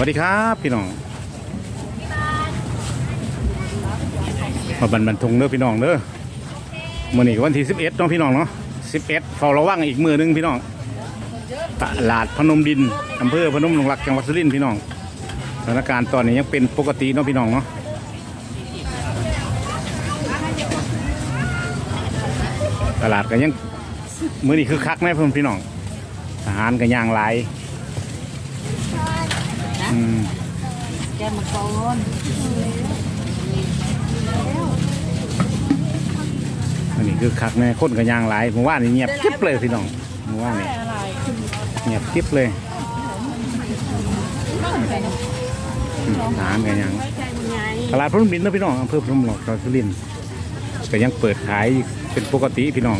วัสดีครับพี่น้องมาบันบันทงเด้อพี่น้องเด้อมื่อนี้วันที่11เนาะพี่น้องเนาะ11เฝ้าระวังอีกมือหนึงพี่น้องตลาดพนมดินอำเภอพนมหลวงรักจังหวัดสุรินทร์พี่น้องสถานการณ์ตอนนี้ยังเป็นปกติเนาะพี่น้องเนาะตลาดก็ยังมือนี้คือคักแน่เพิ่นพี่น้องอาหารก็ย่างหลาย อืมแกมาก่อนอันนี้คือคักแน่คนกับยางหลายเมื่อวานนี่เงียบกิ๊บเลยพี่น้องเมื่อวานนี่อะไรเงียบกิ๊บเลยอืมอาหารกันยังไว้ใจมึงไงตลาดพนมดินเนาะพี่น้องอำเภอพนมหลวงจังหวัดสุรินทร์ก็ยังเปิดขายเป็นปกติพี่น้อง